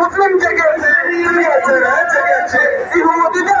মুসলিম জেগেছে জেগেছে জেগেছে ইহুদিদের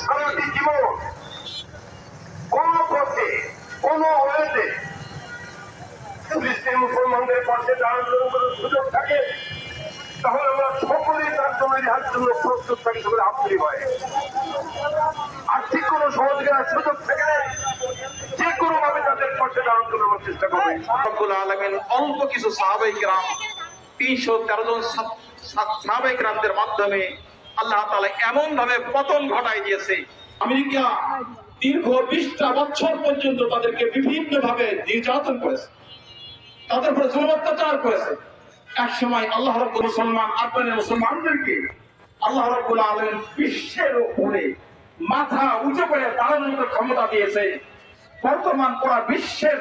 সারাটি জীবন কোন পথে কোন ওয়েতে মুসলিম মুসলমানদের পাশে দাঁড়ানোর সুযোগ থাকে, তাহলে আমরা সকলেই তার জন্য রেহার জন্য প্রস্তুত থাকি সকলে আপনি হয়। আর্থিক কোন সহযোগিতার সুযোগ থেকে যে কোনো ভাবে তাদের পাশে দাঁড়ানোর জন্য আমরা চেষ্টা করব। রব্বুল আলমিন অল্প কিছু সাহাবাই গ্রাম তিনশো তেরো জন সাহাবাই গ্রামদের মাধ্যমে আল্লাহ তালা এমন ভাবে পতন ঘটাই দিয়েছে। আমেরিকা দীর্ঘ বিশটা বছর পর্যন্ত তাদেরকে বিভিন্ন ভাবে নির্যাতন করেছে। তাদের উপরে জুলুম অত্যাচার করেছে। এক সময় আল্লাহ রব্বুল মুসলমান আফগানের মুসলমানদেরকে আল্লাহ রব্বুল আলম বিশ্বের উপরে মাথা উঁচু করে দাঁড়ানোর মতো ক্ষমতা দিয়েছে। বর্তমান পুরা বিশ্বের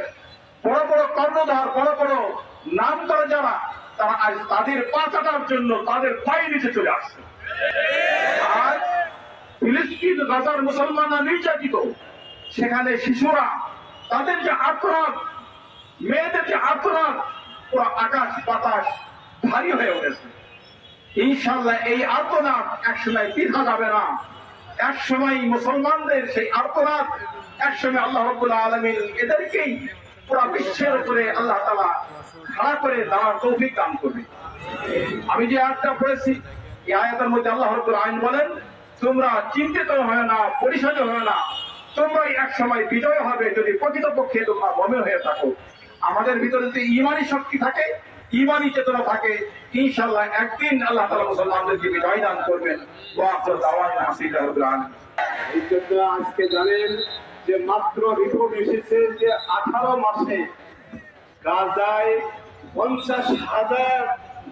বড় বড় কর্ণধার, বড় বড় নাম করা যারা, তারা আজ তাদের পা চাটার জন্য তাদের পায়ে নিচে চলে আসছে। আজ ফিলিস্তিন, গাজার মুসলমানরা নির্যাতিত। সেখানে শিশুরা তাদের যে আক্রাম মেয়েদের যে পুরো আকাশ বাতাস ভারী হয়ে উঠেছে। ইনশাল্লাহ এই আর্তনাদ একসময় পিঠা যাবে না। এক সময় মুসলমানদের সেই আর্তনাদ এক সময় আল্লাহ রব্বুল্লাহ আলমিন এদেরকেই পুরো বিশ্বের উপরে আল্লাহ তালা খাড়া করে দাঁড়ার তৌফিক দান করবে। আমি যে আয়াতটা পড়েছি, এই আয়াতের মধ্যে আল্লাহ রব্বুল আইন বলেন, তোমরা চিন্তিত হয় না পরিষদ হয় না। তোমরাই এক সময় বিজয় হবে যদি প্রকৃতপক্ষে তোমরা মমে হয়ে থাকো। আমাদের ভিতরে যদি ইমানি শক্তি থাকে, ইমানি চেতনা থাকে ইনশাল্লাহ একদিন আল্লাহ তালা মুসলমানদেরকে বিজয় দান করবেন। আজকে জানেন যে মাত্র রিপোর্ট এসেছে যে আঠারো মাসে গাজায় পঞ্চাশ হাজার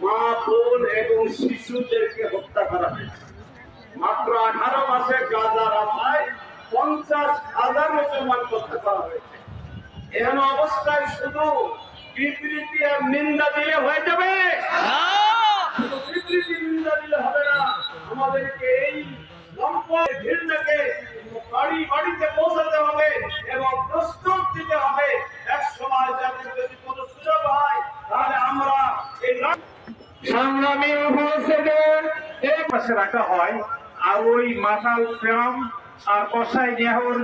মা, বোন এবং শিশুদেরকে হত্যা করা হয়েছে। মাত্র আঠারো মাসে গাজা রাফায় পঞ্চাশ হাজার মুসলমান হত্যা করা হয়েছে। এমন অবস্থায় শুধু বিবৃতি আর নিন্দা দিলে হয়ে যাবে। বিবৃতি, নিন্দা দিলে হবে না। আমাদেরকে এই বাড়ি বাড়িতে পৌঁছাতে হবে এবং প্রস্তুত দিতে হবে। এক সময় যদি কোনো সুযোগ হয়, তাহলে আমরা এই সংগ্রামী উপস্থিতিদের এই পাশে রাখা হয়। আর ওই মাতাল গ্রাম আর কষাই নেহর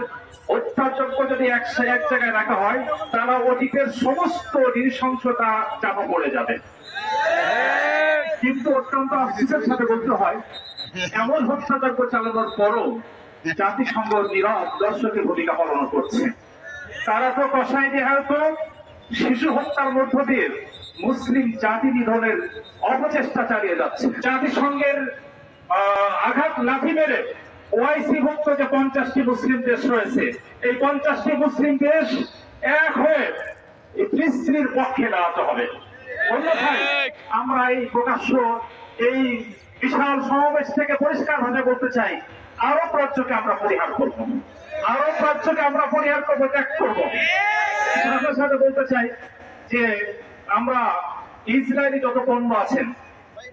অত্যাচক্য যদি এক জায়গায় রাখা হয়, তারা অতীতের সমস্ত নৃশংসতা চাপা পড়ে যাবে। কিন্তু অত্যন্ত আফসোসের সাথে বলতে হয়, এমন হত্যাযজ্ঞ চালানোর পরও জাতিসংঘ নীরব দর্শকের ভূমিকা পালন করছে। তারা তো কষাই নেহাত শিশু হত্যার মধ্য দিয়ে মুসলিম জাতি নিধনের অপচেষ্টা চালিয়ে যাচ্ছে। জাতিসংঘের আঘাত লাথি মেরে ওআইসি ভুক্ত যে পঞ্চাশটি মুসলিম দেশ রয়েছে এই পঞ্চাশটি মুসলিম দেশ এক হয়ে এই পক্ষে দাঁড়াতে হবে। অন্যথায় আমরা এই প্রকাশ্য এই বিশাল সমাবেশ থেকে পরিষ্কার ভাবে বলতে চাই আরব রাজ্যকে আমরা পরিহার করব। আরব রাজ্যকে আমরা পরিহার করব ত্যাগ করব। সাথে সাথে বলতে চাই যে আমরা ইসরায়েলি যত পণ্য আছেন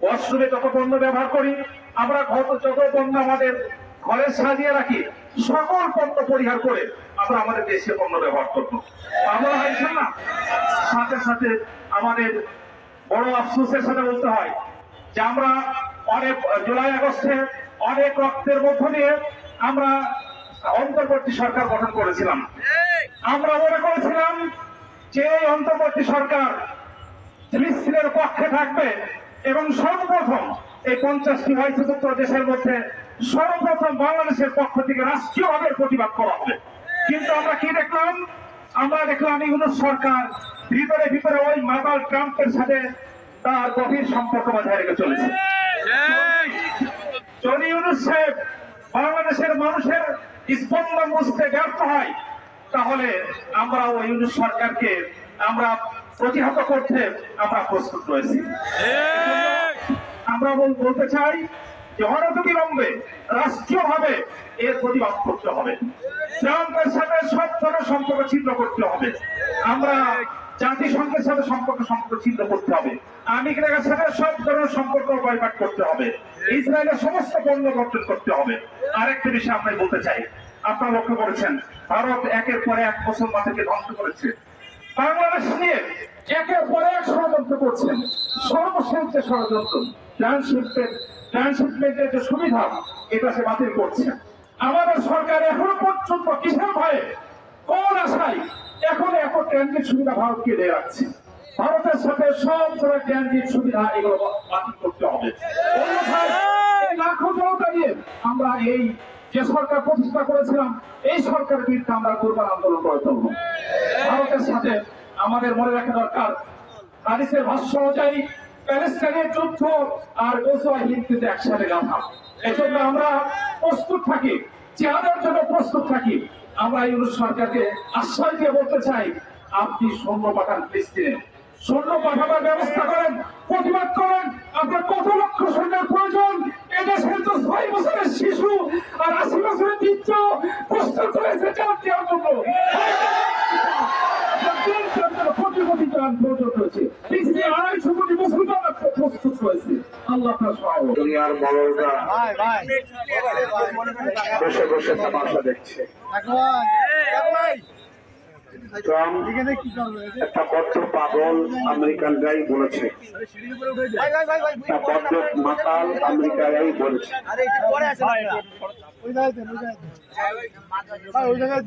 ওয়াশরুমে যত পণ্য ব্যবহার করি আমরা যত পণ্য আমাদের ঘরে সাজিয়ে রাখি। সকল পণ্য পরিহার করে আমরা আমাদের দেশে পণ্য ব্যবহার করব। আমরা হয়েছে না সাথে সাথে আমাদের বড় আফসোসের সাথে বলতে হয় যে আমরা অনেক, জুলাই, আগস্টে অনেক রক্তের মধ্য দিয়ে আমরা অন্তর্বর্তী সরকার গঠন করেছিলাম। আমরা মনে করেছিলাম যে অন্তর্বর্তী সরকার ফিলিস্তিনের পক্ষে থাকবে এবং সর্বপ্রথম এই পঞ্চাশটি বয়সযুক্ত দেশের মধ্যে সর্বপ্রথম বাংলাদেশের পক্ষ থেকে রাষ্ট্রীয়ভাবে প্রতিবাদ করা হবে। কিন্তু আমরা কি দেখলাম? আমরা দেখলাম ইউনুস সরকার ভিতরে ভিতরে ওই মাদাল ট্রাম্পের সাথে তার গভীর সম্পর্ক বজায় রেখে চলেছে। যদি ইউনুস সাহেব বাংলাদেশের মানুষের স্পন্দন বুঝতে ব্যর্থ হয়, তাহলে আমরা ওই ইউনুস সরকারকে আমরা প্রতিহত করতে আমরা প্রস্তুত রয়েছি। আমরা বল- বলতে চাই অনতিবিলম্বে রাষ্ট্রীয়ভাবে এর প্রতিবাদ করতে হবে। ট্রাম্পের সাথে সব ধরনের সম্পর্ক ছিন্ন করতে হবে। আমরা জাতিসংঘের সাথে সম্পর্ক সম্পর্ক ছিন্ন করতে হবে। আমেরিকার সাথে সব ধরনের সম্পর্ক বয়পাট করতে হবে। ইসরায়েলের সমস্ত পণ্য বর্জন করতে হবে। আরেকটা বিষয় আমরা বলতে চাই। আপনারা লক্ষ্য করেছেন, ভারত একের পর এক মুসলমানদেরকে ধ্বংস করেছে। বাংলাদেশ নিয়ে একের পর এক ষড়যন্ত্র করছেন সর্বশেষ যে ষড়যন্ত্র। ট্রান্সশিপমেন্ট ট্রান্সশিপমেন্টের যে সুবিধা, এটা সে বাতিল করছে। আমাদের সরকার এখনও পর্যন্ত কিসের ভয়ে কোন আশায় এখন এত ট্রানজিট সুবিধা ভারতকে দিয়ে রাখছে। ভারতের সাথে সব ধরনের ট্রানজিট সুবিধা এগুলো বাতিল করতে হবে। লাখো জনতা নিয়ে আমরা এই যে সরকার প্রতিষ্ঠা করেছিলাম, এই সরকারের বিরুদ্ধে আমরা দুর্বল আন্দোলন করে তুলব। ভারতের সাথে আমাদের মনে রাখা দরকার হাদিসের ভাষ্য অনুযায়ী প্যালেস্টাইনের যুদ্ধ আর গোসোয়া হিন্দুতে একসাথে গাথা। এজন্য আমরা প্রস্তুত থাকি, চেহারার জন্য প্রস্তুত থাকি। আমরা ইউনুস সরকারকে আশ্বাস দিয়ে বলতে চাই, আপনি সৈন্য পাঠান ফিলিস্তিনে। সৈন্য পাঠাবার ব্যবস্থা করেন, প্রতিবাদ করেন। আপনার কত লক্ষ সৈন্যের প্রয়োজন? এদেশের তো ছয় বছরের শিশু আর আশি বছরের বৃদ্ধ। প্রস্তুত হয়েছে চাপ দেওয়ার জন্য। কোটি কোটি প্রাণ প্রয়োজন রয়েছে। আড়াইশো কোটি প্রস্তুত রয়েছে আল্লাহ। দুনিয়ার বড়রা বসে বসে তামাশা দেখছে। একটা বদ্ধ পাগল আমেরিকানরাই বলেছে। একটা বদ্ধ মাতাল আমেরিকারাই বলেছে। ওই জায়গায় ওই জায়গায়